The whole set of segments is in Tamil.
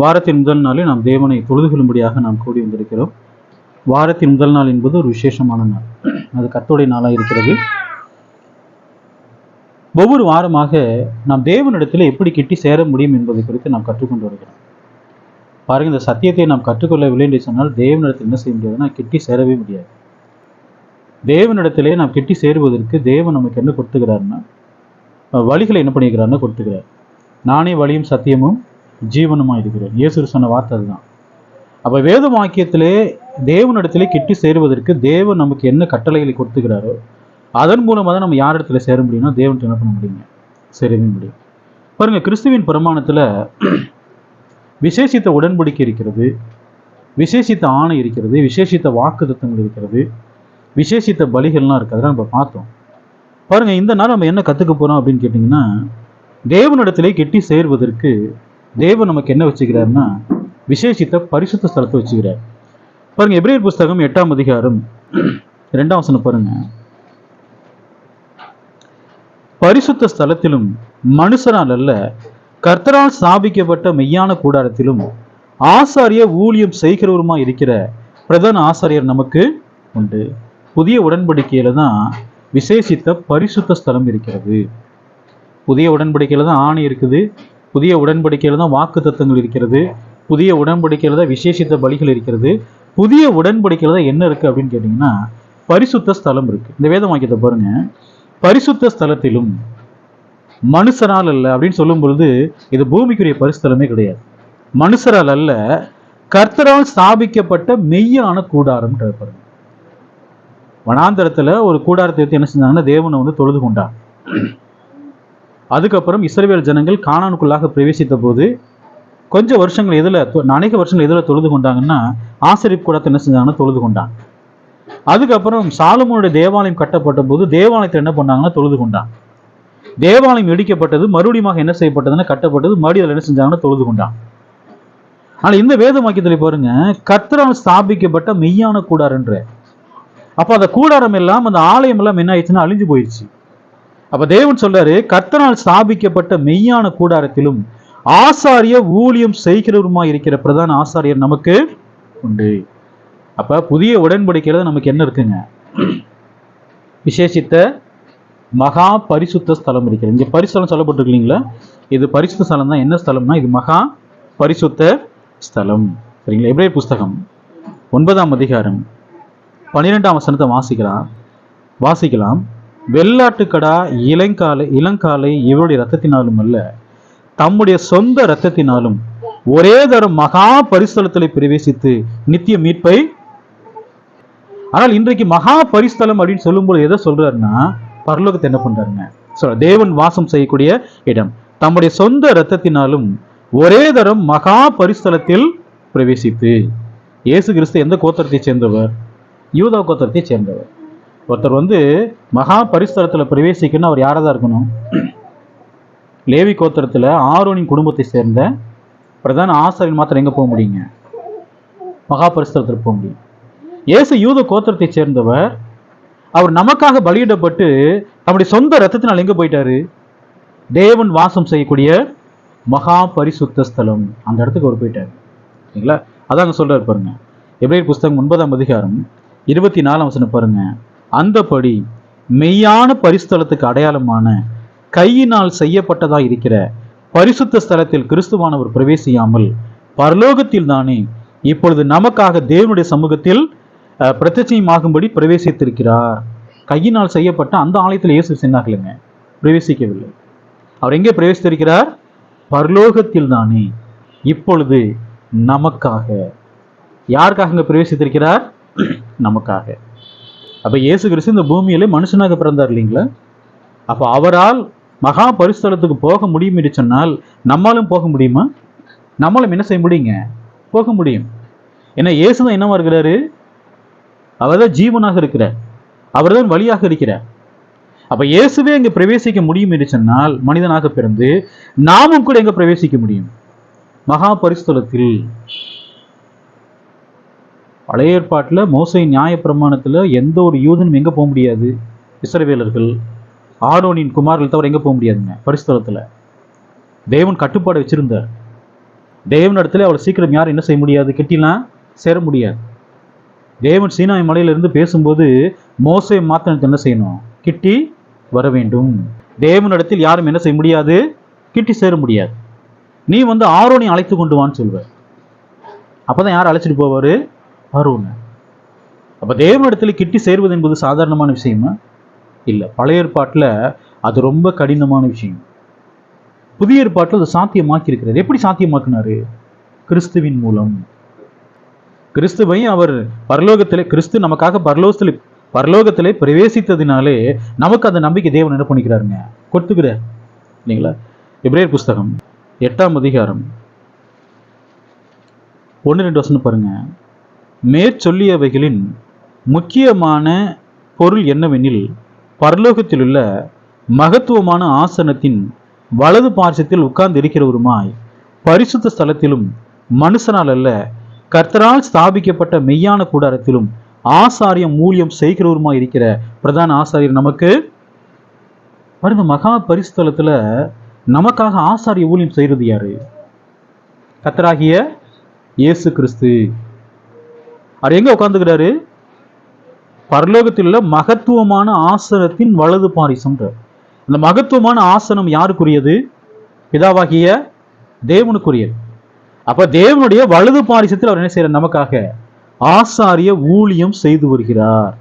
வாரத்தின் முதல் நாளில் நாம் தேவனை தொழுது கொள்ளும்படியாக நாம் கூடி வந்திருக்கிறோம். வாரத்தின் முதல் நாள் என்பது ஒரு விசேஷமான நாள். அது கத்தோடைய நாளாக இருக்கிறது. ஒவ்வொரு வாரமாக நாம் தேவனிடத்தில் எப்படி கிட்டி சேர முடியும் என்பதை குறித்து நாம் கற்றுக்கொண்டு வருகிறோம். பாருங்க இந்த சத்தியத்தை நாம் கற்றுக்கொள்ளவில்லை என்று சொன்னால் தேவனிடத்தில் என்ன செய்ய முடியாதுன்னா கிட்டி சேரவே முடியாது. தேவனிடத்திலே நாம் கிட்டி சேருவதற்கு தேவன் நமக்கு என்ன கொடுத்துக்கிறாருன்னா வழிகளை என்ன பண்ணிக்கிறாருன்னா கொடுத்துக்கிறார் நானே வழியும் சத்தியமும் ஜீவனமாக இருக்கிறேன் இயேசு சொன்ன வார்த்தை அதுதான். அப்போ வேத வாக்கியத்திலே தேவனிடத்திலே கிட்டி சேருவதற்கு தேவன் நமக்கு என்ன கட்டளைகளை கொடுத்துக்கிறாரோ அதன் மூலமாக தான் நம்ம யார் இடத்துல சேர முடியும்னா தேவன் என்ன பண்ண முடியுங்க? சேரவே முடியும். பாருங்க கிறிஸ்துவின் பிரமாணத்தில் விசேஷித்த உடன்படிக்கை இருக்கிறது விசேஷித்த ஆணை இருக்கிறது விசேஷித்த வாக்குத்தத்தங்கள் இருக்கிறது விசேஷித்த பலிகள்லாம் இருக்குது அதெல்லாம் நம்ம பார்த்தோம். பாருங்கள் இந்த நாள் நம்ம என்ன கற்றுக்க போகிறோம் அப்படின்னு கேட்டிங்கன்னா தேவனிடத்திலே கெட்டி சேர்வதற்கு தேவன் நமக்கு என்ன வச்சுக்கிறாருன்னா விசேஷித்த பரிசுத்த ஸ்தலத்தை வச்சுக்கிறார். பாருங்க எப்ரேர் புஸ்தகம் எட்டாம் அதிகாரம் ரெண்டாம் வசனம் பாருங்க. பரிசுத்த ஸ்தலத்திலும் மனுஷனால் அல்ல கர்த்தரால் ஸ்தாபிக்கப்பட்ட மெய்யான கூடாரத்திலும் ஆசாரிய ஊழியம் செய்கிறவருமா இருக்கிற பிரதான ஆசாரியர் நமக்கு உண்டு. புதிய உடன்படிக்கையில தான் விசேஷித்த பரிசுத்த ஸ்தலம் இருக்கிறது. புதிய உடன்படிக்கையில தான் ஆணை இருக்குது புதிய உடன்படிக்கையில் தான் வாக்கு தத்துவங்கள் இருக்கிறது. புதிய உடன்படிக்கையில் தான் விசேஷித்த பலிகள் இருக்கிறது. புதிய உடன்படிக்கையில் தான் என்ன இருக்குது அப்படின்னு கேட்டிங்கன்னா பரிசுத்த ஸ்தலம் இருக்குது இந்த வேத வாக்கியத்தை பாருங்க. பரிசுத்த ஸ்தலத்திலும் மனுஷரால் அல்ல அப்படின்னு சொல்லும் பொழுது இது பூமிக்குரிய பரிசுத்தலமே கிடையாது. மனுஷரால் அல்ல கர்த்தரால் ஸ்தாபிக்கப்பட்ட மெய்யான கூடாரம் பாருங்க. வனாந்தரத்தில் ஒரு கூடாரத்தை எடுத்து என்ன செஞ்சாங்கன்னா தேவனை வந்து தொழுது கொண்டான் அதுக்கப்புறம் இஸ்ரேல் ஜனங்கள் கானானுக்குள்ளாக பிரவேசித்த போது கொஞ்சம் வருஷங்கள் எதில் அநேக வருஷங்கள் எதில் தொழுது கொண்டாங்கன்னா ஆசிரியப் கூடத்தை என்ன செஞ்சாங்கன்னா தொழுது கொண்டான் அதுக்கப்புறம் சாலமோனுடைய தேவாலயம் கட்டப்பட்ட போது தேவாலயத்தை என்ன பண்ணாங்கன்னா தொழுது கொண்டான் தேவாலயம் இடிக்கப்பட்டது மறுபடியும் என்ன செய்யப்பட்டதுன்னா கட்டப்பட்டது மறுபடியும் அதில் என்ன செஞ்சாங்கன்னா தொழுது கொண்டான் ஆனால் இந்த வேத வாக்கியத்தில் பாருங்க கர்த்தரால் ஸ்தாபிக்கப்பட்ட மெய்யான கூடாரன்ற அப்போ அந்த கூடாரம் எல்லாம் அந்த ஆலயம் எல்லாம் என்ன ஆயிடுச்சுன்னா அழிஞ்சு போயிடுச்சு. அப்ப தேவன் சொல்றாரு கர்த்தனால் ஸ்தாபிக்கப்பட்ட மெய்யான கூடாரத்திலும் ஆசாரிய ஊழியம் செய்கிறவருமா இருக்கிற பிரதான ஆசாரியர் நமக்கு உண்டு. அப்ப புதிய உடன்படிக்கையில நமக்கு என்ன இருக்குங்க? விசேஷித்த மகா பரிசுத்த ஸ்தலம் இருக்கிறது. இங்க பரிசுத்தலம் சொல்லப்பட்டிருக்கு இல்லைங்களா இது பரிசுத்த ஸ்தலம் தான் என்ன ஸ்தலம்னா இது மகா பரிசுத்த ஸ்தலம். சரிங்களா? எப்படியே புஸ்தகம் ஒன்பதாம் அதிகாரம் பன்னிரெண்டாம் வசனத்தை வாசிக்கலாம். வாசிக்கலாம். வெள்ளாட்டுக்கடா இளங்காலை இளங்காலை இவருடைய ரத்தத்தினாலும் அல்ல தம்முடைய சொந்த இரத்தத்தினாலும் ஒரே தரம் மகா பரிஸ்தலத்தில் பிரவேசித்து நித்திய மீட்பை. ஆனால் இன்றைக்கு மகா பரிஸ்தலம் அப்படின்னு சொல்லும்போது எதை சொல்றாருன்னா பரலோகத்தை என்ன பண்றாருங்க? சொல்ற தேவன் வாசம் செய்யக்கூடிய இடம். தம்முடைய சொந்த இரத்தத்தினாலும் ஒரே தரம் மகா பரிஸ்தலத்தில் பிரவேசித்து. இயேசு கிறிஸ்து எந்த கோத்திரத்தை சேர்ந்தவர்? யூதா கோத்திரத்தை சேர்ந்தவர். ஒருத்தர் வந்து மகா பரிஸ்தலத்தில் பிரவேசிக்கணும்னு அவர் யாராக தான் இருக்கணும்? லேவி கோத்திரத்தில் ஆரோனின் குடும்பத்தை சேர்ந்த பிரதான ஆசிரியர் மாத்திரம் எங்கே போக முடியுங்க? மகா பரிஸ்தலத்தில் போக முடியும். இயேசு யூத கோத்திரத்தை சேர்ந்தவர் அவர் நமக்காக பலியிடப்பட்டு தம்முடைய சொந்த ரத்தத்தினால் எங்கே போயிட்டாரு? தேவன் வாசம் செய்யக்கூடிய மகா பரிசுத்த ஸ்தலம். அந்த இடத்துக்கு அவர் போயிட்டார். சரிங்களா? அதாங்க சொல்கிறார் பாருங்க. எப்படி புஸ்தகம் ஒன்பதாம் அதிகாரம் இருபத்தி நாலாம் வசனம் பாருங்க. அந்தபடி மெய்யான பரிஸ்தலத்துக்கு அடையாளமான கையினால் செய்யப்பட்டதா இருக்கிற பரிசுத்த ஸ்தலத்தில் கிறிஸ்துவானவர் பிரவேசியாமல் பரலோகத்தில் தானே இப்பொழுது நமக்காக தேவனுடைய சமூகத்தில் அஹ், பிரத்யட்சயமாகும்படி பிரவேசித்திருக்கிறார். கையினால் செய்யப்பட்ட அந்த ஆலயத்தில் இயேசு சென்னாகலைங்க. பிரவேசிக்கவில்லை. அவர் எங்கே பிரவேசித்திருக்கிறார்? பரலோகத்தில் தானே. இப்பொழுது நமக்காக. யாருக்காக இங்கே பிரவேசித்திருக்கிறார்? நமக்காக. அப்போ இயேசு கிறிஸ்து இந்த பூமியிலே மனுஷனாக பிறந்தார் இல்லைங்களா? அப்போ அவரால் மகா பரிசுத்தலத்துக்கு போக முடியும் என்று சொன்னால் நம்மாலும் போக முடியுமா? நம்மளும் என்ன செய்ய முடியுங்க? போக முடியும். ஏன்னா இயேசு தான் என்னவா இருக்கிறாரு? அவர் தான் ஜீவனாக இருக்கிறார். அவர் தான் வழியாக இருக்கிறார். அப்போ இயேசுவே இங்கே பிரவேசிக்க முடியும் என்று சொன்னால் மனிதனாக பிறந்து நாமும் கூட எங்கே பிரவேசிக்க முடியும்? மகா பரிசுத்தலத்தில். பழைய ஏற்பாட்டில் மோசை நியாய பிரமாணத்தில் எந்த ஒரு யூதனும் எங்கே போக முடியாது. இஸ்ரவேலர்கள் ஆரோனின் குமார்கள் தவிர எங்கே போக முடியாதுங்க பரிசுத்தலத்தில். தேவன் கட்டுப்பாடு வச்சுருந்தார். தேவன் இடத்துல அவ்வளோ சீக்கிரம் யாரும் என்ன செய்ய முடியாது கிட்டிலாம் சேர முடியாது. தேவன் சீனாய் மலையிலிருந்து பேசும்போது மோசை மாத்திரத்தை என்ன செய்யணும்? கிட்டி வர வேண்டும். தேவனிடத்தில் யாரும் என்ன செய்ய முடியாது? கிட்டி சேர முடியாது. நீ வந்து ஆரோனை அழைத்து கொண்டு வான்னு சொல்வ அப்பதான் யார் அழைச்சிட்டு போவார்? அருவணுங்க அப்போ தேவ தேவனிடத்தில் கிட்டி சேர்வது என்பது சாதாரணமான விஷயமா? இல்லை. பழைய ஏற்பாட்டில் அது ரொம்ப கடினமான விஷயம். புதிய ஏற்பாட்டில் அது சாத்தியமாக்கி இருக்கிறார் எப்படி சாத்தியமாக்குனாரு? கிறிஸ்துவின் மூலம். கிறிஸ்துவை அவர் பரலோகத்திலே கிறிஸ்து நமக்காக பரலோகத்தில் பரலோகத்திலே பிரவேசித்ததினாலே நமக்கு அந்த நம்பிக்கை தேவன் என்ன பண்ணிக்கிறாருங்க? கொடுத்துக்கிறார் இல்லைங்களா? எப்ரேயர் புஸ்தகம் எட்டாம் அதிகாரம். ஒன்று ரெண்டு வசனம் பாருங்கள் மேற்சொல்லியவைகளின் முக்கியமான பொருள் என்னவெனில் பரலோகத்திலுள்ள மகத்துவமான ஆசனத்தின் வலது பார்சத்தில் உட்கார்ந்திருக்கிறவருமாய் பரிசுத்த ஸ்தலத்திலும் மனுஷனால் அல்ல கர்த்தரால் ஸ்தாபிக்கப்பட்ட மெய்யான கூடாரத்திலும் ஆசாரியம் மூலியம் செய்கிறவருமாய் இருக்கிற பிரதான ஆசாரியர் நமக்கு? பாருங்க மகா பரிசுத்தலத்தில் நமக்காக ஆசாரிய ஊழியம் செய்யறது யாரு? கத்தராகிய இயேசு கிறிஸ்து. அவர் எங்க உட்காந்துக்கிறாரு பரலோகத்தில் உள்ள மகத்துவமான ஆசனத்தின் வலது பாரிசம்ன்றார் அந்த மகத்துவமான ஆசனம் யாருக்குரியது? பிதாவாகிய தேவனுக்குரியது. அப்ப தேவனுடைய வலது பாரிசத்தில் அவர் என்ன செய்யறார் நமக்காக ஆசாரிய ஊழியம் செய்து வருகிறார்.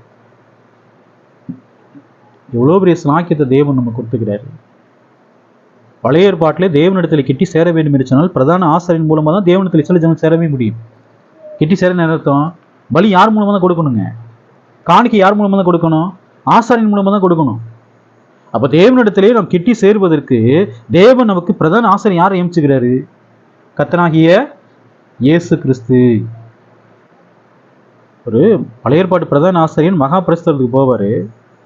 எவ்வளோ பெரிய சாக்கியத்தை தேவன் நம்ம கொடுத்துக்கிறாரு. பழைய ஏற்பாட்டிலே தேவனிடத்தில் கிட்டி சேர வேண்டும் என்று சொன்னால் பிரதான ஆசாரியின் மூலமாக தான் தேவனிடத்தில் சில ஜனம் சேரவே முடியும். கிட்டி சேர அர்த்தம்? பலி யார் மூலமாக தான் கொடுக்கணுங்க? காணிக்கை யார் மூலமாக தான் கொடுக்கணும்? ஆசாரின் மூலமாக தான் கொடுக்கணும். அப்போ தேவனிடத்திலே நாம் கிட்டி சேருவதற்கு தேவன் நமக்கு பிரதான ஆசாரி யாரை ஏமிச்சுக்கிறாரு கத்தனாகிய இயேசு கிறிஸ்து. ஒரு பழையற்பாட்டு பிரதான ஆசிரியன் மகா பிரஸ்தலத்துக்கு போவார்.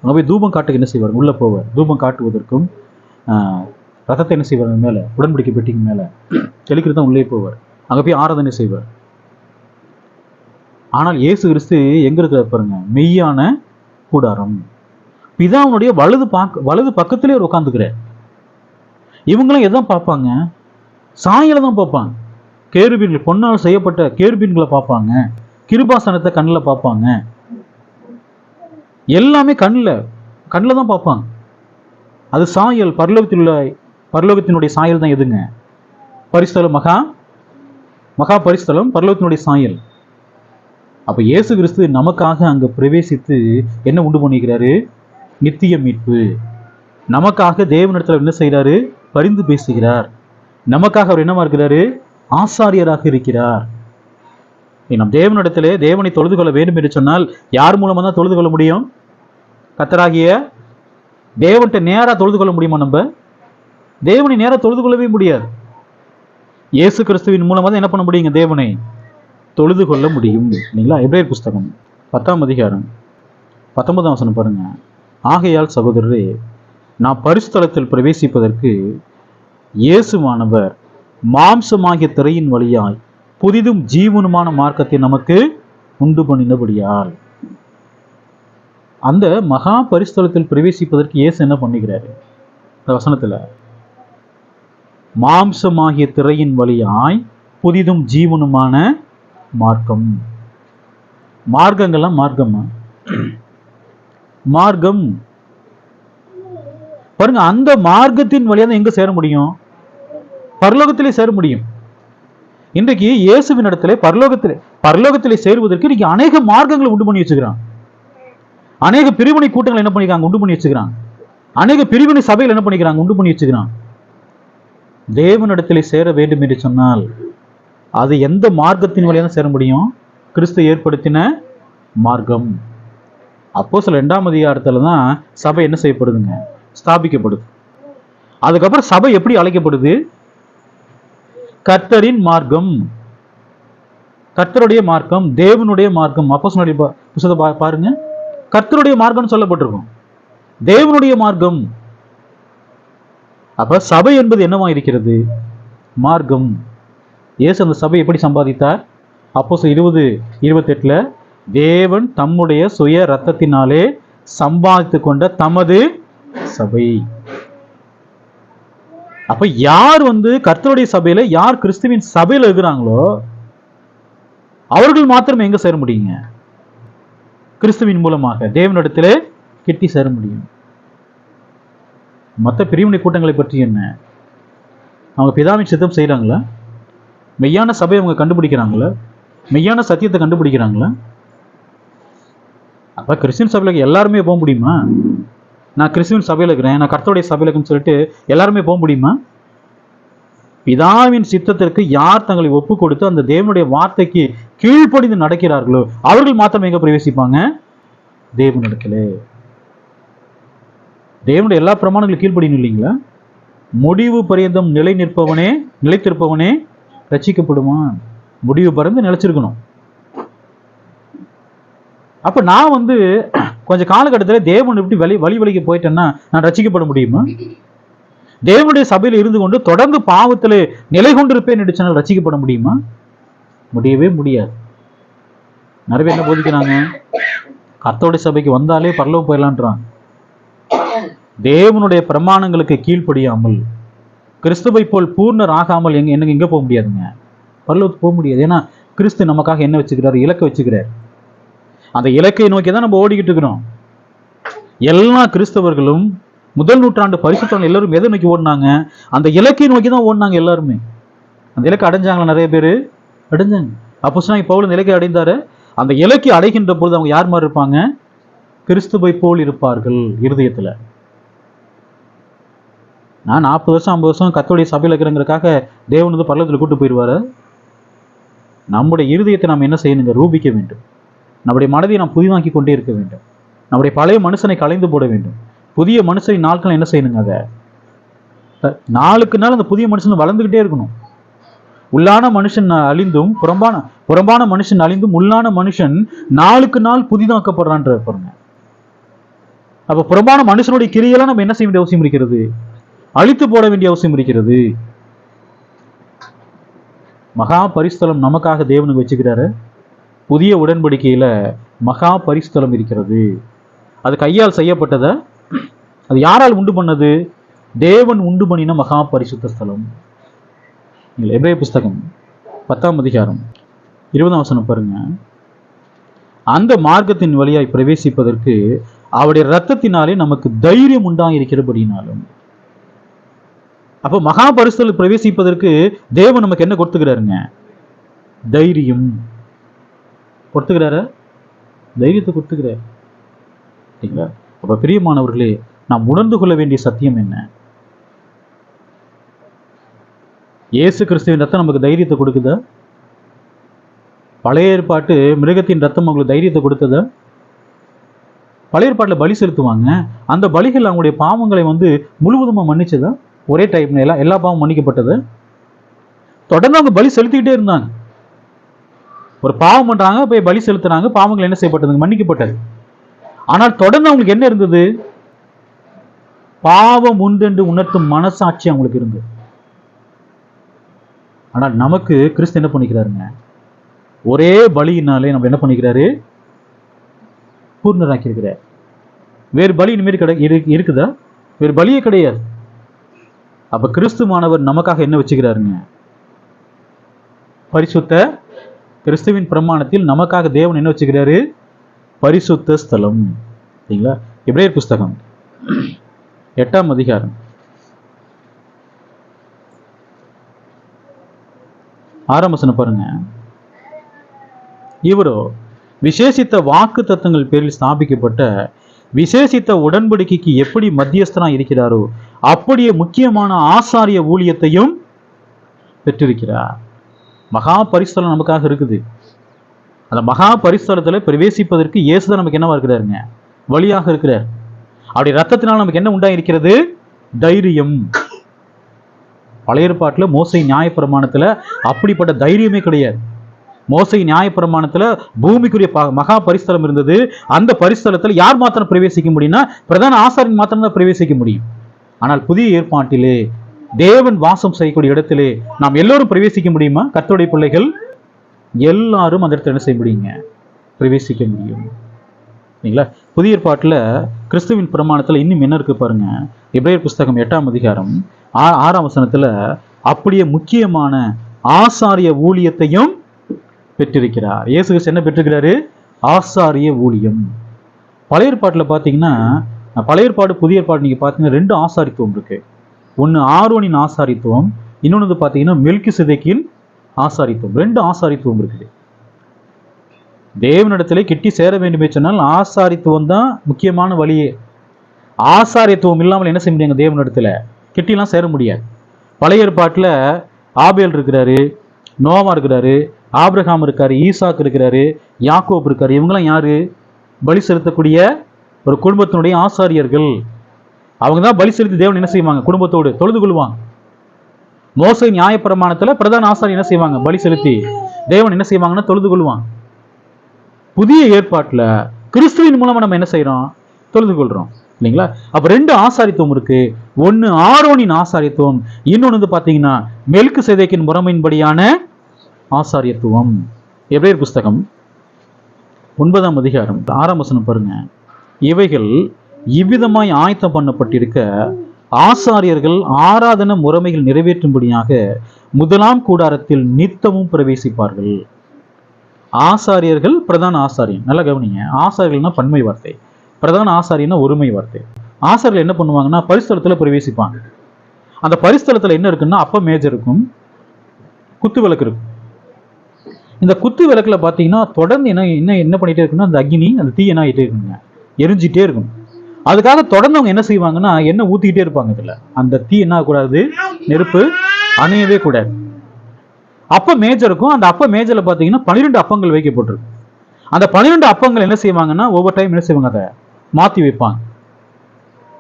அங்கே போய் தூபம் காட்டுக்கு என்ன செய்வார்? உள்ளே போவார். தூபம் காட்டுவதற்கும் ரத்தத்தை ரதத்தை என்ன செய்வார்? மேலே உடன்படிக்கை பெட்டிக்கு மேலே தெளிக்கிறது தான் உள்ளே போவார். அங்கே போய் ஆராதனை செய்வார். ஆனால் இயேசு கிறிஸ்து எங்க இருக்கிறார் பாருங்க? மெய்யான கூடாரம். பிதாவுனுடைய வலது பாக்க வலது பக்கத்திலே அவர் உட்காந்துக்கிறார் இவங்களும் எதான் பார்ப்பாங்க? சாயலை தான் பார்ப்பாங்க. கேருபீன்கள் பொன்னால் செய்யப்பட்ட கேருபீன்களை பார்ப்பாங்க. கிருபாசனத்தை கண்ணில் பார்ப்பாங்க. எல்லாமே கண்ணில் கண்ணில் தான் பார்ப்பாங்க. அது சாயல் பரலோகத்தில் உள்ள பரலோகத்தினுடைய சாயல் தான் எதுங்க? பரிஸ்தலம் மகா மகா பரிஸ்தலம் பரலோகத்தினுடைய சாயல். அப்போ இயேசு கிறிஸ்து நமக்காக அங்கே பிரவேசித்து என்ன உண்டு பண்ணிக்கிறாரு? நித்திய மீட்பு. நமக்காக தேவனிடத்தில் என்ன செய்கிறாரு பரிந்து பேசுகிறார். நமக்காக அவர் என்னவா இருக்கிறாரு? ஆசாரியராக இருக்கிறார். நம் தேவனிடத்திலே தேவனை தொழுது கொள்ள வேண்டும் என்று சொன்னால் யார் மூலமாக தான் தொழுது கொள்ள முடியும்? கத்தராகிய தேவன்கிட்ட நேராக தொழுது கொள்ள முடியுமா நம்ம? தேவனை நேராக தொழுது கொள்ளவே முடியாது. இயேசு கிறிஸ்துவின் மூலமாக தான் என்ன பண்ண முடியுங்க தேவனை? தொழுது கொள்ள முடியும். இல்லைங்களா எப்ரேயர் புஸ்தகம் பத்தாம் அதிகாரம் பத்தொன்பதாம் வசனம் பாருங்க. ஆகையால் சகோதரரே நான் பரிசுத்தலத்தில் பிரவேசிப்பதற்கு இயேசுமானவர் மாம்சமாகிய திரையின் வழியாய் புதிதும் ஜீவனுமான மார்க்கத்தை நமக்கு உண்டு பண்ணினபடியால். அந்த மகா பரிசுத்தலத்தில் பிரவேசிப்பதற்கு இயேசு என்ன பண்ணுகிறாரு? இந்த வசனத்தில் மாம்சமாகிய திரையின் வழியாய் புதிதும் ஜீவனுமான மார்க்கம். மார்க்கங்கள்லாம் மார்க்கமா மார்க்கம். பாருங்க அந்த மார்க்கத்தின் வழியா தான் எங்க சேர முடியும்? பரலோகத்திலே சேர முடியும். இன்றைக்கு இயேசுவின் இடத்துல பரலோகத்திலே பரலோகத்திலே சேருவதற்கு இன்னைக்கு அநேக மார்க்கங்களை உண்டு பண்ணி வச்சுக்கிறான். அநேக பிரிவினை கூட்டங்கள் என்ன பண்ணிக்கிறாங்க? உண்டு பண்ணி வச்சுக்கிறான். அநேக பிரிவினை சபைகள் என்ன பண்ணிக்கிறாங்க? உண்டு பண்ணி வச்சுக்கிறான். தேவனிடத்திலே சேர வேண்டும் என்று சொன்னால் அது எந்த மார்க்கத்தின் வழியா தான் சேர முடியும்? கிறிஸ்து ஏற்படுத்தின மார்க்கம். அப்போ சில ரெண்டாம் அதிகாரத்தில் தான் சபை என்ன செய்யப்படுதுங்க? ஸ்தாபிக்கப்படுது. அதுக்கப்புறம் சபை எப்படி அழைக்கப்படுது? கர்த்தரின் மார்க்கம். கர்த்தருடைய மார்க்கம் தேவனுடைய மார்க்கம். அப்போ பா- பா- பாருங்க. கர்த்தருடைய மார்க்கம்னு சொல்லப்பட்டிருக்கும். தேவனுடைய மார்க்கம். அப்ப சபை என்பது என்னவா இருக்கிறது? மார்க்கம். இயேசு அந்த சபை எப்படி சம்பாதித்தார்? அப்போ இருபது இருபத்தெட்டுல தேவன் தம்முடைய சுய ரத்தத்தினாலே சம்பாதித்து கொண்ட தமது சபை. அப்ப யார் வந்து கர்த்தருடைய சபையில யார் கிறிஸ்துவின் சபையில இருக்கிறாங்களோ அவர்கள் மாத்திரம் எங்க சேர முடியுங்க? கிறிஸ்துவின் மூலமாக தேவனிடத்திலே கிட்டி சேர முடியும். மற்ற பிரிவினை கூட்டங்களை பற்றி என்ன? அவங்க பிதாவின் சித்தம் செய்கிறாங்களா மெய்யான சபையை அவங்க கண்டுபிடிக்கிறாங்களா? மெய்யான சத்தியத்தை கண்டுபிடிக்கிறாங்களா? அப்போ கிறிஸ்டின் சபையில் எல்லாருமே போக முடியுமா? நான் கிறிஸ்துவின் சபையில் இருக்கிறேன் நான் கர்த்தருடைய சபையில் இருக்குன்னு சொல்லிட்டு எல்லாருமே போக முடியுமா? பிதாவின் சித்தத்திற்கு யார் தங்களை ஒப்பு கொடுத்து அந்த தேவனுடைய வார்த்தைக்கு கீழ்ப்படிந்து நடக்கிறார்களோ அவர்கள் மாத்திரம் எங்க பிரவேசிப்பாங்க? தேவனிடத்திலே தேவனுடைய எல்லா பிரமாணங்களும் கீழ்ப்படியும் இல்லைங்களா? முடிவு பரியந்தம் நிலை நிற்பவனே நிலைத்திருப்பவனே ரசிக்கப்படுமா? முடிவு பறந்து நிலச்சிருக்கணும். அப்ப நான் வந்து கொஞ்சம் காலகட்டத்தில் தேவன் எப்படி வழி வழி வழிக்கு போயிட்டேன்னா நான் ரட்சிக்கப்பட முடியுமா? தேவனுடைய சபையில் இருந்து கொண்டு தொடர்ந்து பாவத்தில் நிலை கொண்டிருப்பேன் என்று சொன்னால் முடியுமா? முடியவே முடியாது. நிறைய என்ன போதிக்கிறாங்க? கத்தோடைய சபைக்கு வந்தாலே பரலவம் போயிடலான்றான் தேவனுடைய பிரமாணங்களுக்கு கீழ்ப்படியாமல். கிறிஸ்துவை போல் பூர்ணர் ஆகாமல் எங்க எனக்கு எங்கே போக முடியாதுங்க. பரலோகத்துக்கு போக முடியாது. ஏன்னா கிறிஸ்து நமக்காக என்ன வச்சுக்கிறார்? இலக்கை வச்சுக்கிறார். அந்த இலக்கை நோக்கி தான் நம்ம ஓடிக்கிட்டு இருக்கிறோம். எல்லா கிறிஸ்தவர்களும் முதல் நூற்றாண்டு பரிசுத்தவங்க எல்லாரும் எதை நோக்கி ஓடினாங்க? அந்த இலக்கை நோக்கி தான் ஓடினாங்க எல்லாருமே. அந்த இலக்கை அடைஞ்சாங்களா நிறைய பேர்? அடைஞ்சாங்க. அப்போ சொன்னா பவுல் இந்த இலக்கை அடைந்தாரு. அந்த இலக்கை அடைகின்ற பொழுது அவங்க யார் மாதிரி இருப்பாங்க? கிறிஸ்துவை போல் இருப்பார்கள் இருதயத்தில். நான் நாற்பது வருஷம் ஐம்பது வருஷம் கத்தோடைய சபையில் இருக்கிறங்கிறக்காக தேவன் வந்து பள்ளத்தில் கூட்டு போயிடுவார். நம்முடைய இருதயத்தை நாம் என்ன செய்யணுங்க? ரூபிக்க வேண்டும். நம்முடைய மனதை நாம் புதிதாக்கி கொண்டே இருக்க வேண்டும். நம்முடைய பழைய மனுஷனை கலைந்து போட வேண்டும். புதிய மனுஷனை நாட்கள் என்ன செய்யணுங்க? அதை? நாளுக்கு நாள் அந்த புதிய மனுஷன் வளர்ந்துக்கிட்டே இருக்கணும். உள்ளான மனுஷன் அழிந்தும் புறம்பான புறம்பான மனுஷன் அழிந்தும் உள்ளான மனுஷன் நாளுக்கு நாள் புதிதாக்கப்படுறான்ற பாருங்க. அப்ப புறம்பான மனுஷனுடைய கிரியெல்லாம் நம்ம என்ன செய்ய வேண்டிய அவசியம் இருக்கிறது? அழித்து போட வேண்டிய அவசியம் இருக்கிறது. மகா பரிஸ்தலம் நமக்காக தேவனுக்கு வச்சுக்கிறாரு. புதிய உடன்படிக்கையில் மகா பரிஸ்தலம் இருக்கிறது. அது கையால் செய்யப்பட்டதை அது யாரால் உண்டு பண்ணது? தேவன் உண்டு பண்ணின மகா பரிசுத்த ஸ்தலம். நீங்கள் புஸ்தகம் பத்தாம் அதிகாரம் இருபதாம் வசனம் பாருங்க. அந்த மார்க்கத்தின் வழியாய் பிரவேசிப்பதற்கு அவருடைய ரத்தத்தினாலே நமக்கு தைரியம் உண்டாக இருக்கிறபடினாலும் அப்போ மகா பிரவேசிப்பதற்கு தேவன் நமக்கு என்ன கொடுத்துக்கிறாருங்க? தைரியம். கொடுத்துக்கிறாரு? தைரியத்தை கொடுத்துக்கிறார். சரிங்களா அப்போ பிரியமானவர்களே நாம் உணர்ந்து கொள்ள வேண்டிய சத்தியம் என்ன? இயேசு கிறிஸ்துவின் ரத்தம் நமக்கு தைரியத்தை கொடுக்குதா? பழைய ஏற்பாட்டு மிருகத்தின் ரத்தம் உங்களுக்கு தைரியத்தை கொடுத்ததா? பழைய ஏற்பாட்டில் பலி செலுத்துவாங்க. அந்த பலிகள் அவங்களுடைய பாவங்களை வந்து முழுவதுமாக மன்னிச்சதா? ஒரே டைப்ல எல்லாம் எல்லா பாவம் மன்னிக்கப்பட்டது. தொடர்ந்து அவங்க பலி செலுத்திக்கிட்டே இருந்தாங்க. ஒரு பாவம் பண்ணுறாங்க போய் பலி செலுத்துறாங்க பாவங்கள் என்ன செய்யப்பட்டது மன்னிக்கப்பட்டது. ஆனால் தொடர்ந்து அவங்களுக்கு என்ன இருந்தது? பாவம் உண்டென்று உணர்த்தும் மனசாட்சி அவங்களுக்கு இருந்தது. ஆனால் நமக்கு கிறிஸ்து என்ன பண்ணிக்கிறாருங்க? ஒரே பலியினாலே நம்ம என்ன பண்ணிக்கிறாரு? பூர்ணராக்கி இருக்கிறார் வேறு பலி இனிமேல் கிடை இரு- இருக்குதா? வேறு பலியே கிடையாது. அப்ப கிறிஸ்துவானவர் நமக்காக என்ன வச்சுக்கிறாருங்க? பரிசுத்த கிறிஸ்துவின் பிரமாணத்தில் நமக்காக தேவன் என்ன வச்சுக்கிறாரு? பரிசுத்த ஸ்தலம். சரிங்களா? எபிரேயர் புஸ்தகம். எட்டாம் அதிகாரம். ஆரம்பசனம் பாருங்க. இவரோ விசேஷித்த வாக்கு தத்துவங்கள் பேரில் ஸ்தாபிக்கப்பட்ட விசேஷித்த உடன்படிக்கைக்கு எப்படி மத்தியஸ்தனா இருக்கிறாரோ அப்படியே முக்கியமான ஆசாரிய ஊழியத்தையும் பெற்றிருக்கிறார். மகா பரிஸ்தலம் நமக்காக இருக்குது. அந்த மகா பரிஸ்தலத்துல பிரவேசிப்பதற்கு இயேசுதான் நமக்கு என்னவா இருக்கிறாருங்க? வழியாக இருக்கிறார். அப்படி ரத்தத்தினால் நமக்கு என்ன உண்டாயிருக்கிறது? தைரியம். பழைய ஏற்பாட்டில் மோசை நியாயப்பிரமாணத்தில் அப்படிப்பட்ட தைரியமே கிடையாது. மோசை நியாயப்பிரமாணத்தில் பூமிக்குரிய மகா பரிஸ்தலம் இருந்தது. அந்த பரிஸ்தலத்தில் யார் மாத்திரம் பிரவேசிக்க முடியும்னா பிரதான ஆசாரின் மாத்திரம் தான் பிரவேசிக்க முடியும். ஆனால் புதிய ஏற்பாட்டிலே தேவன் வாசம் செய்யக்கூடிய இடத்திலே நாம் எல்லோரும் பிரவேசிக்க முடியுமா? கத்தோடைய பிள்ளைகள் எல்லாரும் அந்த இடத்துல என்ன செய்ய முடியுங்க? பிரவேசிக்க முடியும். சரிங்களா புதிய ஏற்பாட்டில் கிறிஸ்துவின் பிரமாணத்தில் இன்னும் என்ன இருக்கு பாருங்க? இப்ரேயர் புஸ்தகம் எட்டாம் அதிகாரம் ஆ- ஆறாம் வசனத்தில் அப்படியே முக்கியமான ஆசாரிய ஊழியத்தையும் பெற்றிருக்கிறார். இயேசு கிறிஸ்து என்ன பெற்றிருக்கிறாரு? ஆசாரிய ஊழியம். பழைய ஏற்பாட்டில் பார்த்தீங்கன்னா பழைய ஏற்பாடு புதிய ஏற்பாடு நீங்கள் பார்த்தீங்கன்னா ரெண்டு ஆசாரித்துவம் இருக்கு. ஒன்று ஆர்வனின் ஆசாரித்துவம் இன்னொன்று பார்த்தீங்கன்னா மெல்கி சிதைக்கின் ஆசாரித்துவம். ரெண்டு ஆசாரித்துவம் இருக்குது. தேவனிடத்தில் கிட்டி சேர வேண்டுமே சொன்னால் ஆசாரித்துவம் தான் முக்கியமான வழியே ஆசாரித்துவம் இல்லாமல் என்ன செய்ய முடியாங்க தேவனிடத்துல? கிட்டிலாம் சேர முடியாது. பழைய ஏற்பாட்டில் ஆபேல் இருக்கிறாரு நோவா இருக்கிறாரு ஆப்ரஹாம் இருக்கார் ஈசாக் இருக்கிறாரு யாக்கோப் இருக்கார் இவங்கெல்லாம் யார்? பலி செலுத்தக்கூடிய ஒரு குடும்பத்தினுடைய ஆசாரியர்கள். அவங்க தான் பலி செலுத்தி தேவன் என்ன செய்வாங்க? குடும்பத்தோடு தொழுது கொள்வாங்க மோசை நியாயப்பிரமாணத்தில் பிரதான ஆசாரி என்ன செய்வாங்க? பலி செலுத்தி தேவன் என்ன செய்வாங்கன்னா தொழுது கொள்வான். புதிய ஏற்பாட்டில் கிறிஸ்துவின் மூலமாக நம்ம என்ன செய்கிறோம் தொழுது கொள்கிறோம் இல்லைங்களா? அப்போ ரெண்டு ஆசாரித்துவம் இருக்கு. ஒன்று ஆரோனின் ஆசாரித்துவம் இன்னொன்று வந்து பார்த்தீங்கன்னா மெல்கு சேதைக்கின் முறைமையின்படியான ஆசாரியத்துவம். எப்ரேர் புஸ்தகம் ஒன்பதாம் அதிகாரம். ஆறாம் வசனம் பாருங்க. இவைகள் இவ்விதமாய் ஆயத்தம் பண்ணப்பட்டிருக்க ஆசாரியர்கள் ஆராதன முறைமைகள் நிறைவேற்றும்படியாக முதலாம் கூடாரத்தில் நித்தமும் பிரவேசிப்பார்கள். ஆசாரியர்கள் பிரதான ஆசாரியன். நல்லா கவனிங்க. ஆசாரியர்கள்னா பன்மை வார்த்தை. பிரதான ஆசாரியன்னா ஒருமை வார்த்தை. ஆசாரியர்கள் என்ன பண்ணுவாங்கன்னா பரிஸ்தலத்துல பிரவேசிப்பாங்க. அந்த பரிஸ்தலத்தில் என்ன இருக்குன்னா அப்ப மேஜர் இருக்கும் குத்து விளக்கு இருக்கும். இந்த குத்து விளக்குல பார்த்தீங்கன்னா தொடர்ந்து என்ன என்ன என்ன பண்ணிட்டே இருக்குன்னா அந்த அக்னி அந்த தீ என்ன ஆகிட்டே இருக்குங்க. எரிஞ்சிட்டே இருக்கும். அதுக்காக தொடர்ந்து அவங்க என்ன செய்வாங்கன்னா எண்ணெய் ஊத்திக்கிட்டே இருப்பாங்க இதுல. அந்த தீ என்ன ஆகக்கூடாது? நெருப்பு அணையவே கூடாது. அப்ப மேஜருக்கும் இருக்கும். அந்த அப்ப மேஜரில் பாத்தீங்கன்னா பன்னிரெண்டு அப்பங்கள் வைக்கப்பட்டிருக்கு அந்த பன்னிரெண்டு அப்பங்கள் என்ன செய்வாங்கன்னா ஒவ்வொரு டைம் என்ன செய்வாங்க அதை மாத்தி வைப்பாங்க.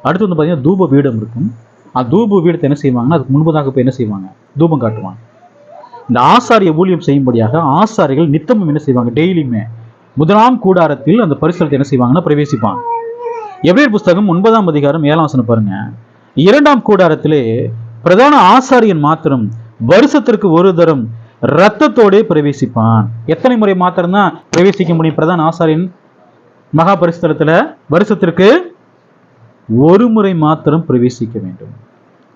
அடுத்து வந்து பாத்தீங்கன்னா தூப பீடம் இருக்கும். அந்த தூப பீடத்தை என்ன செய்வாங்கன்னா அதுக்கு முன்பதாக போய் என்ன செய்வாங்க? தூபம் காட்டுவாங்க. இந்த ஆசாரிய ஊழியம் செய்யும்படியாக ஆசாரிகள் நித்தமும் என்ன செய்வாங்க? டெய்லியுமே முதலாம் கூடாரத்தில் அந்த பரிசலத்தை என்ன செய்வாங்கன்னா பிரவேசிப்பாங்க. எபிரேயர் புஸ்தகம் ஒன்பதாம் அதிகாரம் ஏழாம் வசனம் பாருங்க. இரண்டாம் கூடாரத்திலே பிரதான ஆசாரியன் மாத்திரம் வருஷத்திற்கு ஒரு தரம் ரத்தத்தோடே பிரவேசிப்பான். எத்தனை முறை மாத்திரம்தான் பிரவேசிக்க முடியும்? பிரதான ஆசாரியன் மகா பரிசுத்தலத்துல வருஷத்திற்கு ஒரு முறை மாத்திரம் பிரவேசிக்க வேண்டும்.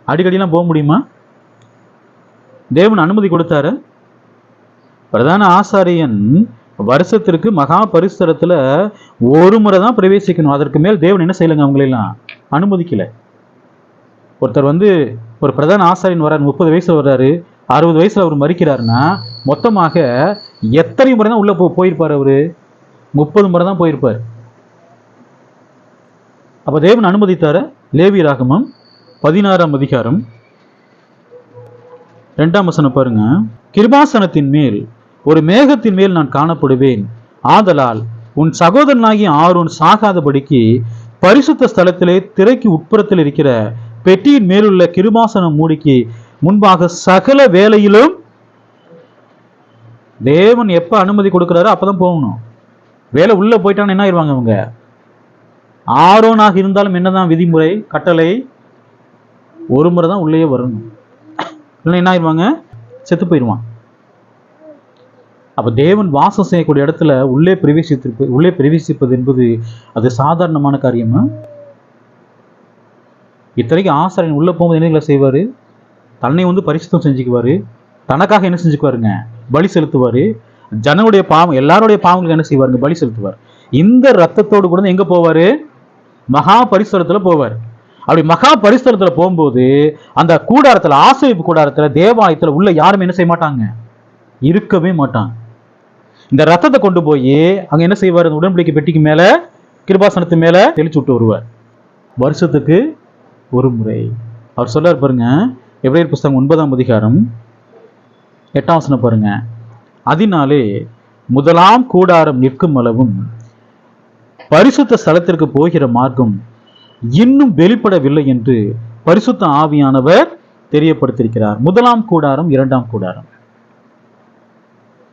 அடிக்கடிலாம் போக முடியுமா? தேவன் அனுமதி கொடுத்தாரு. பிரதான ஆசாரியன் வருஷத்திற்கு மகா பரிசரத்தில் ஒரு முறை தான் பிரவேசிக்கணும். அதற்கு மேல் தேவன் என்ன செய்யலைங்க அவங்களெல்லாம்? அனுமதிக்கல. ஒருத்தர் வந்து ஒரு பிரதான ஆசாரியன் வர்றாரு முப்பது வயசுல வர்றாரு அறுபது வயசுல அவர் மறிக்கிறாருன்னா மொத்தமாக எத்தனை முறை தான் உள்ள போ போயிருப்பார் அவரு? முப்பது முறை தான் போயிருப்பார். அப்ப தேவன் அனுமதித்தார. லேவி ராகமம் பதினாறாம் அதிகாரம் ரெண்டாம் வசனம் பாருங்க. கிருபாசனத்தின் மேல் ஒரு மேகத்தின் மேல் நான் காணப்படுவேன். ஆதலால் உன் சகோதரனாகி ஆரோன் சாகாதபடிக்கு பரிசுத்த ஸ்தலத்திலே திரைக்கு உட்புறத்தில் இருக்கிற பெட்டியின் மேலுள்ள கிருபாசனம் மூடிக்கு முன்பாக சகல வேலையிலும் தேவன் எப்ப அனுமதி கொடுக்கிறாரோ அப்பதான் போகணும். வேலை உள்ள போயிட்டான்னு என்ன ஆயிடுவாங்க அவங்க ஆரோனாக இருந்தாலும் என்னதான் விதிமுறை கட்டளை? ஒரு முறை தான் உள்ளேயே வரணும். இல்லைன்னா என்ன ஆயிடுவாங்க செத்து போயிடுவான் அப்போ தேவன் வாசம் செய்யக்கூடிய இடத்துல உள்ளே பிரவேசித்திருப்ப உள்ளே பிரவேசிப்பது என்பது அது சாதாரணமான காரியமா இத்தனைக்கு ஆசாரியன் உள்ளே போகும்போது என்னங்களை செய்வார்? தன்னை வந்து பரிசுத்தம் செஞ்சுக்குவாரு. தனக்காக என்ன செஞ்சுக்குவாருங்க? பலி செலுத்துவாரு. ஜனனுடைய பாவம் எல்லாருடைய பாவங்களுக்கு என்ன செய்வாருங்க? பலி செலுத்துவார். இந்த ரத்தத்தோடு கூட எங்கே போவார்? போவாரு மகா பரிசுரத்தில் போவார். அப்படி மகா பரிசுரத்துல போகும்போது அந்த கூடாரத்துல ஆசிரியப்பு கூடாரத்துல தேவாலயத்துல உள்ள யாருமே என்ன செய்ய மாட்டாங்க? இருக்கவே மாட்டாங்க. இந்த ரத்தத்தை கொண்டு போய் அங்க என்ன செய்வார்? அந்த உடன்படிக்கை பெட்டிக்கு மேல கிருபாசனத்து மேல தெளிச்சு விட்டு வருவார். வருஷத்துக்கு ஒரு முறை. அவர் சொல்லார் பாருங்க எவ்ரேயர் புஸ்தகம் ஒன்பதாம் அதிகாரம் எட்டாம் வசனம் பாருங்க. அதனாலே முதலாம் கூடாரம் நிற்கும் அளவும் பரிசுத்த ஸ்தலத்திற்கு போகிற மார்க்கம் இன்னும் வெளிப்படவில்லை என்று பரிசுத்த ஆவியானவர் தெரியப்படுத்திருக்கிறார் முதலாம் கூடாரம் இரண்டாம் கூடாரம்.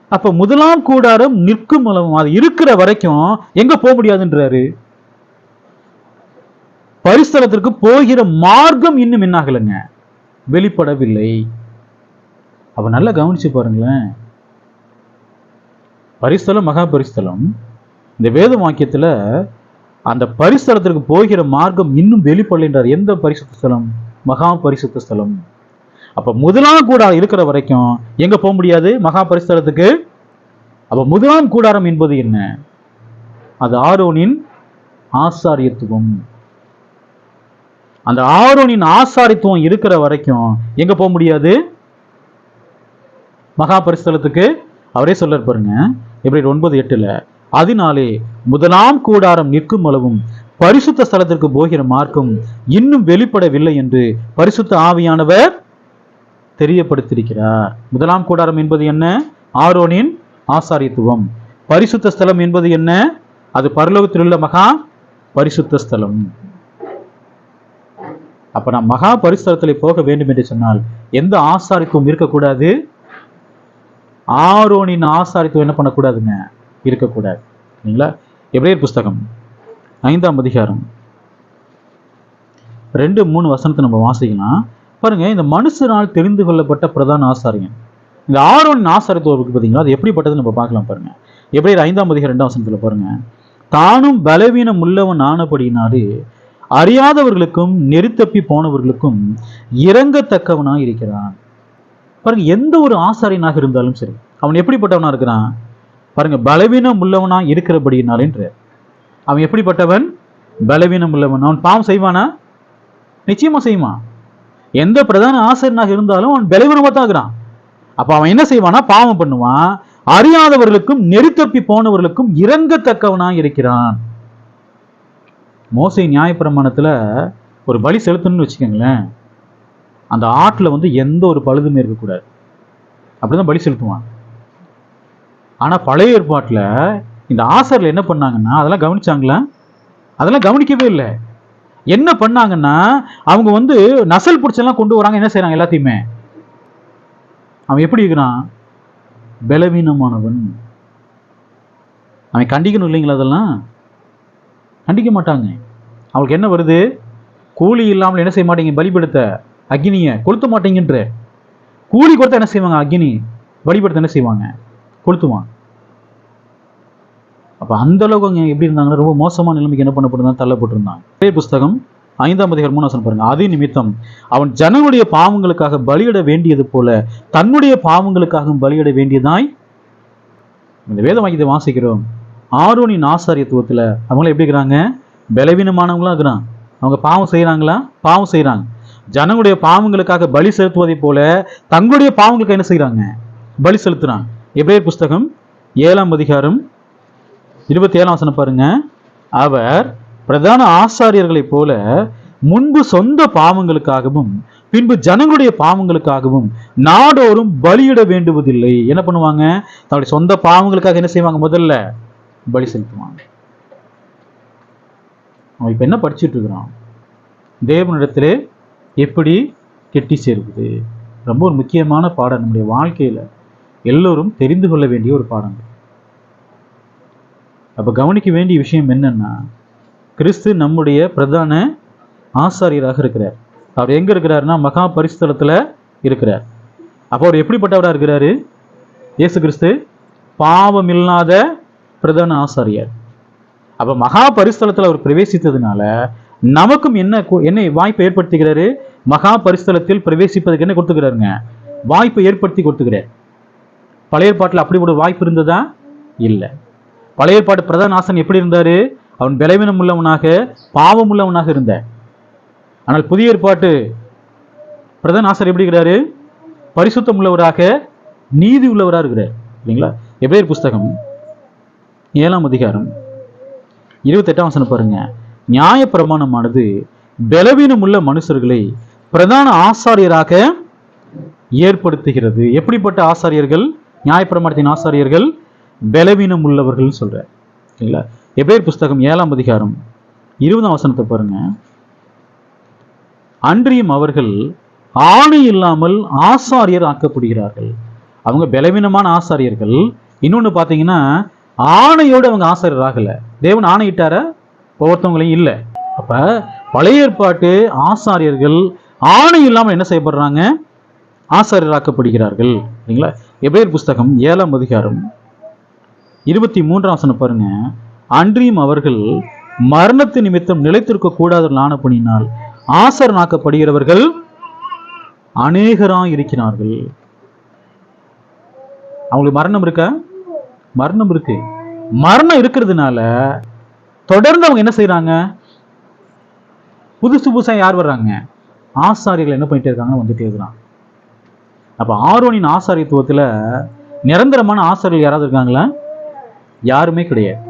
அப்ப முதலாம் கூடாரம் நிற்கும் அது இருக்கிற வரைக்கும் எங்க போக முடியாதுன்றாரு? பரிஸ்தலத்திற்கு போகிற மார்க்கம் இன்னும் என்னாகலைங்க வெளிப்படவில்லை. அப்ப நல்லா கவனிச்சு பாருங்களேன். பரிஸ்தலம் மகா பரிஸ்தலம் இந்த வேத வாக்கியத்துல அந்த பரிசுத்தலத்திற்கு போகிற மார்க்கம் இன்னும் வெளிப்படலைன்றார். எந்த பரிசுத்த ஸ்தலம்? மகா பரிசுத்த ஸ்தலம். அப்ப முதலாம் கூடாரம் இருக்கிற வரைக்கும் எங்க போக முடியாது? மகா பரிசுத்தலத்துக்கு? அப்ப முதலாம் கூடாரம் என்பது என்ன? அது ஆரோனின் ஆசாரியத்துவம். அந்த ஆரோனின் ஆசாரித்துவம் இருக்கிற வரைக்கும் எங்க போக முடியாது? மகா பரிசுத்தலத்துக்கு? அவரே சொல்ல பாருங்க. எப்படி ஒன்பது எட்டுல அதனாலே முதலாம் கூடாரம் நிற்கும் அளவும் பரிசுத்த ஸ்தலத்திற்கு போகிற மார்க்கம் இன்னும் வெளிப்படவில்லை என்று பரிசுத்த ஆவியானவர் தெரியப்படுத்தியிருக்கிறார். முதலாம் கூடாரம் என்பது என்ன? ஆரோனின் ஆசாரியத்துவம். பரிசுத்த ஸ்தலம் என்பது என்ன? அது பரலோகத்தில் உள்ள மகா பரிசுத்த ஸ்தலம். அப்ப நாம் மகா பரிசுத்தலத்தில் போக வேண்டும் என்று சொன்னால் எந்த ஆசாரித்துவம் இருக்கக்கூடாது? ஆரோனின் ஆசாரித்துவம் என்ன பண்ணக்கூடாதுங்க? இருக்கக்கூடாது. சரிங்களா? எப்ரேயர் புஸ்தகம் ஐந்தாம் அதிகாரம். ரெண்டு மூணு வசனத்தை நம்ம வாசிக்கலாம் பாருங்க இந்த மனுஷனால் தெரிந்து கொள்ளப்பட்ட பிரதான ஆசாரியன். இந்த ஆரோனின் ஆசாரித்துவம் இருக்கு பார்த்தீங்களா அது எப்படிப்பட்டது நம்ம பார்க்கலாம் பாருங்க. எப்ரேயர் ஐந்தாம் அதிகாரம் ரெண்டாம் வசனத்துல பாருங்க. தானும் பலவீனம் உள்ளவன் ஆனபடியினாலே அறியாதவர்களுக்கும் நெறித்தப்பி போனவர்களுக்கும் இறங்கத்தக்கவனாக இருக்கிறான் பாருங்க எந்த ஒரு ஆசாரியனாக இருந்தாலும் சரி அவன் எப்படிப்பட்டவனாக இருக்கிறான்? பாருங்க பலவீனம் உள்ளவனா இருக்கிறபடினாலேன்ற அவன் எப்படிப்பட்டவன்? பலவீனம் உள்ளவன். அவன் பாவம் செய்வானா? நிச்சயமா செய்வான். எந்த பிரதான ஆசிரியனாக இருந்தாலும் அவன் பலவீனமா தான் இருக்கிறான். அப்ப அவன் என்ன செய்வானா பாவம் பண்ணுவான். அறியாதவர்களுக்கும் நெருத்தப்பி போனவர்களுக்கும் இறங்கத்தக்கவனா இருக்கிறான். மோசை நியாயப்பிரமாணத்துல ஒரு பலி செலுத்தணும்னு வச்சுக்கோங்களேன். அந்த ஆட்டில் வந்து எந்த ஒரு பழுதுமே இருக்கக்கூடாது. அப்படிதான் பலி செலுத்துவான். ஆனால் பழைய ஏற்பாட்டில் இந்த ஆசரில் என்ன பண்ணாங்கன்னா அதெல்லாம் கவனிச்சாங்களா? அதெல்லாம் கவனிக்கவே இல்லை. என்ன பண்ணாங்கன்னா அவங்க வந்து நசல் பிடிச்செல்லாம் கொண்டு வராங்க என்ன செய்கிறாங்க எல்லாத்தையுமே? அவன் எப்படி இருக்கிறான்? பலவீனமானவன். அவன் கண்டிக்கணும் இல்லைங்களா அதெல்லாம்? கண்டிக்க மாட்டாங்க. அவளுக்கு என்ன வருது? கூலி இல்லாமல் என்ன செய்ய மாட்டீங்க? பலிபடுத்த அக்னியை கொளுத்த மாட்டீங்கன்ற. கூலி கொடுத்தா என்ன செய்வாங்க? அக்னி. வழிபடுத்த என்ன செய்வாங்க? கொளுத்துவான். அப்ப அந்த அளவுக்கு அவங்க எப்படி இருந்தாங்கன்னா ரொம்ப மோசமான நிலைமைக்கு என்ன பண்ணப்பட்டிருந்தான் தள்ளப்பட்டிருந்தான். இதே புஸ்தகம் ஐந்தாம் அதிகாரம் மூணாசனம் பாருங்க. அதே நிமித்தம் அவன் ஜனங்களுடைய பாவங்களுக்காக பலியிட வேண்டியது போல தன்னுடைய பாவங்களுக்காகவும் பலியிட வேண்டியதாய் இந்த வேத வாக்கியத்தை வாசிக்கிறோம். ஆரோனின் ஆசாரியத்துவத்தில் அவங்கள எப்படி இருக்கிறாங்க? பலவீனமானவங்களா இருக்கிறான். அவங்க பாவம் செய்கிறாங்களா பாவம் செய்கிறாங்க ஜனங்களுடைய பாவங்களுக்காக பலி செலுத்துவதை போல தங்களுடைய பாவங்களுக்கு என்ன செய்கிறாங்க பலி செலுத்துறாங்க. எபிரேயர் புஸ்தகம் ஏழாம் அதிகாரம் இருபத்தி ஏழாம் வசனம் பாருங்க. அவர் பிரதான ஆசாரியர்களைப் போல முன்பு சொந்த பாவங்களுக்காகவும் பின்பு ஜனங்களுடைய பாவங்களுக்காகவும் நாடோறும் பலியிட வேண்டுவதில்லை. என்ன பண்ணுவாங்க? தன்னுடைய சொந்த பாவங்களுக்காக என்ன செய்வாங்க? முதல்ல பலி செலுத்துவாங்க. அவன் இப்போ என்ன படிச்சுட்டு இருக்கிறான்? தேவனிடத்திலே எப்படி கெட்டி சேருவது ரொம்ப ஒரு முக்கியமான பாடம் நம்முடைய வாழ்க்கையில். எல்லோரும் தெரிந்து கொள்ள வேண்டிய ஒரு பாடம் அப்போ கவனிக்க வேண்டிய விஷயம் என்னன்னா கிறிஸ்து நம்முடைய பிரதான ஆசாரியராக இருக்கிறார். அவர் எங்கே இருக்கிறாருன்னா மகா பரிசுத்தலத்தில் இருக்கிறார். அப்போ அவர் எப்படிப்பட்டவராக இருக்கிறாரு? இயேசு கிறிஸ்து பாவம் இல்லாத பிரதான ஆசாரியர். அப்போ மகா பரிசுத்தலத்துல அவர் பிரவேசித்ததுனால நமக்கும் என்ன என்ன வாய்ப்பை ஏற்படுத்துகிறாரு? மகா பரிசுத்தலத்தில் பிரவேசிப்பதற்கு என்ன கொடுத்துக்கிறாருங்க? வாய்ப்பை ஏற்படுத்தி கொடுத்துக்கிறார். பழைய பாட்டில் அப்படி ஒரு வாய்ப்பு இருந்ததா? இல்லை. பழைய பாட்டு பிரதான் ஆசன் எப்படி இருந்தார்? அவன் பலவீனம் உள்ளவனாக பாவம் உள்ளவனாக இருந்தார் ஆனால் புதிய ஏற்பாட்டு பிரதான ஆசன் எப்படி இருக்கிறாரு? பரிசுத்தம் உள்ளவராக நீதி உள்ளவராக இருக்கிறார். இல்லைங்களா? எபிரேயர் புஸ்தகம் ஏழாம் அதிகாரம் இருபத்தெட்டாம் வசனம் பாருங்க. நியாயப்பிரமாணமானது பலவீனம் உள்ள மனுஷர்களை பிரதான ஆசாரியராக ஏற்படுத்துகிறது. எப்படிப்பட்ட ஆசாரியர்கள்? நியாயப்பிரமாணத்தின் ஆசாரியர்கள் பலவீனம் உள்ளவர்கள் சொல்றார். சரிங்களா எபேர் புஸ்தகம் ஏழாம் அதிகாரம் இருபதாம் வசனத்தை பாருங்க. அன்றியும் அவர்கள் ஆணை இல்லாமல் ஆசாரியர் ஆக்கப்படுகிறார்கள். அவங்க பலவீனமான ஆசாரியர்கள். இன்னொன்னு பார்த்தீங்கன்னா ஆணையோடு அவங்க ஆசாரியர் ஆகல. தேவன் ஆணையிட்டார ஒவ்வொருத்தவங்களையும் இல்லை. அப்ப பழைய ஏற்பாட்டு ஆசாரியர்கள் ஆணை இல்லாமல் என்ன செய்யப்படுறாங்க? ஆசாரியராக்கப்படுகிறார்கள். சரிங்களா? எபேர் புஸ்தகம் ஏழாம் அதிகாரம் இருபத்தி மூன்றாம் வசனம் பாருங்க. அன்றியும் அவர்கள் மரணத்து நிமித்தம் நிலைத்திருக்க கூடாத ஆனப்பணியினால் ஆசரனாக்கப்படுகிறவர்கள் அநேகராக இருக்கிறார்கள் அவங்களுக்கு மரணம் இருக்கா? மரணம் இருக்கு. மரணம் இருக்கிறதுனால தொடர்ந்து அவங்க என்ன செய்யறாங்க புதுசு புதுசா யார் வர்றாங்க? ஆசாரிகள் என்ன பண்ணிட்டு இருக்காங்க? வந்துட்டே இருக்கிறாங்க. அப்போ ஆரோனின் ஆசாரியத்துவத்தில் நிரந்தரமான ஆசாரியர்கள் யாராவது இருக்காங்களா? யாருமே கிடையாது.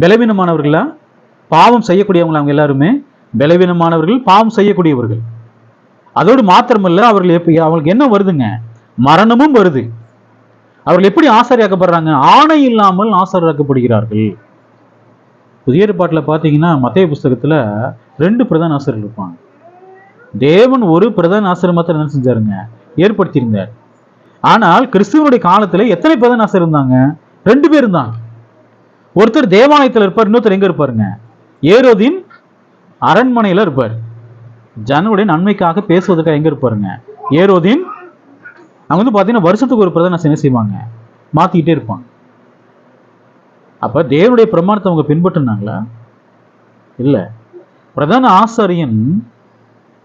பலவீனமானவர்களா? பாவம் செய்யக்கூடியவங்களா அவங்க எல்லாருமே? பலவீனமானவர்கள் பாவம் செய்யக்கூடியவர்கள். அதோடு மாத்திரமல்ல அவர்கள் எப்படி அவங்களுக்கு என்ன வருதுங்க? மரணமும் வருது. அவர்கள் எப்படி ஆசாரியாக்கப்படுறாங்க? ஆணை இல்லாமல் ஆசாரியாக்கப்படுகிறார்கள் புதிய ஏற்பாட்டில் பார்த்தீங்கன்னா மத்திய புஸ்தகத்தில் ரெண்டு பிரதான ஆசிரியர் இருப்பாங்க. தேவன் ஒரு பிரதான ஆசிரியர் மாத்திரம் என்ன செஞ்சாருங்க? ஏற்படுத்தியிருந்தார். ஆனால் கிறிஸ்துவனுடைய காலத்துல எத்தனை பிரதான இருந்தாங்க? ரெண்டு பேர் இருந்தாங்க ஒருத்தர் தேவாலயத்தில் இருப்பார் இன்னொருத்தர் எங்க இருப்பாருங்க? ஏரோதின் அரண்மனையில இருப்பார். ஜனனுடைய நன்மைக்காக பேசுவதற்காக எங்க இருப்பாருங்க? ஏரோதின் அவங்க வந்து பார்த்தீங்கன்னா வருஷத்துக்கு ஒரு பிரதான என்ன செய்வாங்க? மாத்திக்கிட்டே இருப்பாங்க. அப்ப தேவனுடைய பிரமாணத்தை அவங்க பின்பற்றினாங்களா? இல்ல. பிரதான ஆசாரியன்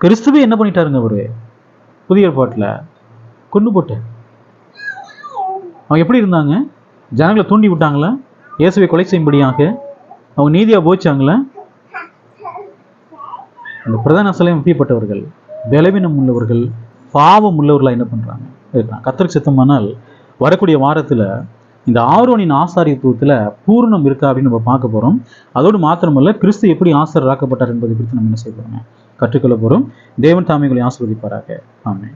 கிறிஸ்துவே என்ன பண்ணிட்டாருங்க அவரு? புதிய ஏற்பாட்டில் கொண்டு போட்டேன். அவங்க எப்படி இருந்தாங்க? ஜனங்களை தூண்டி விட்டாங்களா? இயேசுவை கொலை செய்யும்படியாக அவங்க நீதியா போச்சாங்களா? அந்த பிரதான சிலையும் எப்படிப்பட்டவர்கள் பலவீனம் உள்ளவர்கள் பாவம் உள்ளவர்களா என்ன பண்றாங்க? இருக்காங்க கத்தருக்கு சித்தமானால் வரக்கூடிய வாரத்துல இந்த ஆரோனின் ஆசாரியத்துவத்தில் பூரணம் இருக்கா அப்படின்னு நம்ம பார்க்க போறோம். அதோடு மாத்திரமல்ல கிறிஸ்து எப்படி ஆசாரியராக்கப்பட்டார் என்பதை குறித்து நம்ம என்ன செய்ய போகிறோம் கற்றுக்கொள்ள போகிறோம் தேவன் தாமிகளை ஆசிர்வதிப்பாராக. ஆமென்.